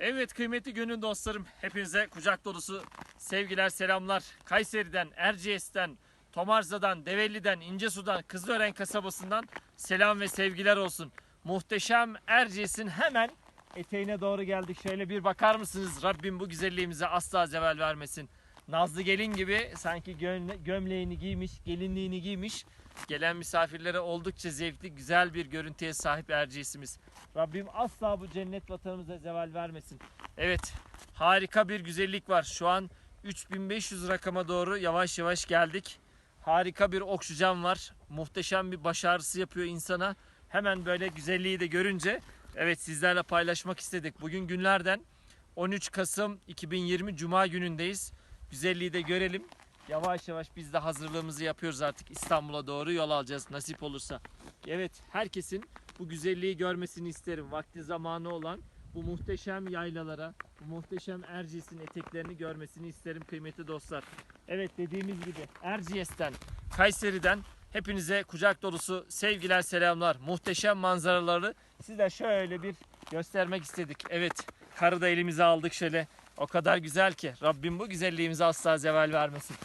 Evet kıymetli gönül dostlarım hepinize kucak dolusu sevgiler selamlar. Kayseri'den, Erciyes'ten, Tomarza'dan, Develi'den, İncesu'dan, Kızılören kasabasından selam ve sevgiler olsun. Muhteşem Erciyes'in hemen eteğine doğru geldik. Şöyle bir bakar mısınız? Rabbim bu güzelliğimize asla zeval vermesin. Nazlı gelin gibi sanki gömle- gömleğini giymiş, gelinliğini giymiş. Gelen misafirlere oldukça zevkli, güzel bir görüntüye sahip Erciyes'imiz. Rabbim asla bu cennet vatanımıza zeval vermesin. Evet, harika bir güzellik var. Şu an 3500 rakama doğru yavaş yavaş geldik. Harika bir oksijen var. Muhteşem bir baş ağrısı yapıyor insana. Hemen böyle güzelliği de görünce evet sizlerle paylaşmak istedik. Bugün günlerden 13 Kasım 2020 Cuma günündeyiz. Güzelliği de görelim. Yavaş yavaş biz de hazırlığımızı yapıyoruz artık İstanbul'a doğru yol alacağız nasip olursa. Evet herkesin bu güzelliği görmesini isterim. Vakti zamanı olan bu muhteşem yaylalara, bu muhteşem Erciyes'in eteklerini görmesini isterim kıymetli dostlar. Evet dediğimiz gibi Erciyes'ten, Kayseri'den hepinize kucak dolusu sevgiler, selamlar. Muhteşem manzaraları size şöyle bir göstermek istedik. Evet karı da elimize aldık şöyle. O kadar güzel ki Rabbim bu güzelliğimize asla zeval vermesin.